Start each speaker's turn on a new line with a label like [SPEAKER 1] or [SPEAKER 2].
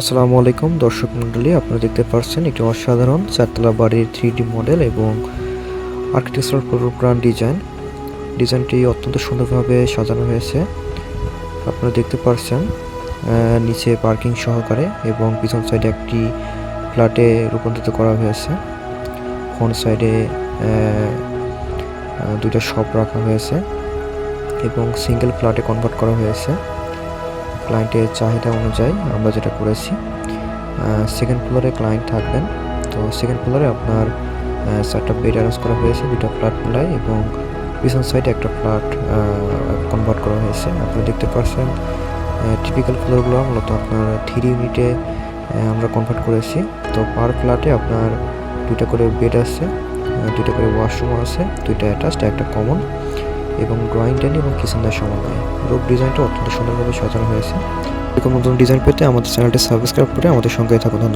[SPEAKER 1] আসসালামু আলাইকুম, দর্শক মণ্ডলী, আপনারা দেখতে পাচ্ছেন একটি অসাধারণ চারতলা বাড়ির থ্রি মডেল এবং আর্কিটেকচারাল প্রোগ্রাম ডিজাইন ডিজাইনটি অত্যন্ত সুন্দরভাবে সাজানো হয়েছে। আপনারা দেখতে পাচ্ছেন নিচে পার্কিং সহকারে এবং পিছন সাইডে একটি ফ্ল্যাটে রূপান্তরিত করা হয়েছে। ফ্রন্ট সাইডে দুইটা শপ রাখা হয়েছে এবং সিঙ্গেল ফ্ল্যাটে কনভার্ট করা হয়েছে। ক্লায়েন্টের চাহিদা অনুযায়ী আমরা যেটা করেছি সেকেন্ড ফ্লোরে ক্লায়েন্ট থাকবেন। তো সেকেন্ড ফ্লোরে আপনার চারটা বেড অ্যারেঞ্জ করা হয়েছে দুটো ফ্ল্যাট মিলাই এবং পিছন সাইডে একটা ফ্ল্যাট কনভার্ট করা হয়েছে। আপনি দেখতে পাচ্ছেন টিপিক্যাল ফ্লোরগুলো মূলত আপনার থ্রি ইউনিটে আমরা কনভার্ট করেছি। তো পার ফ্ল্যাটে আপনার দুইটা করে বেড আছে দুইটা করে ওয়াশরুম আছে, দুইটা অ্যাটাচড একটা কমন এবং ড্রয়িং ডাইনিং এবং কিষানদার সমন্বয়ে রোগ ডিজাইনটা অত্যন্ত সুন্দরভাবে সাজানো হয়েছে। এরকম নতুন ডিজাইন পেতে আমাদের চ্যানেলটি সাবস্ক্রাইব করে আমাদের সঙ্গে থাকুন। ধন্যবাদ।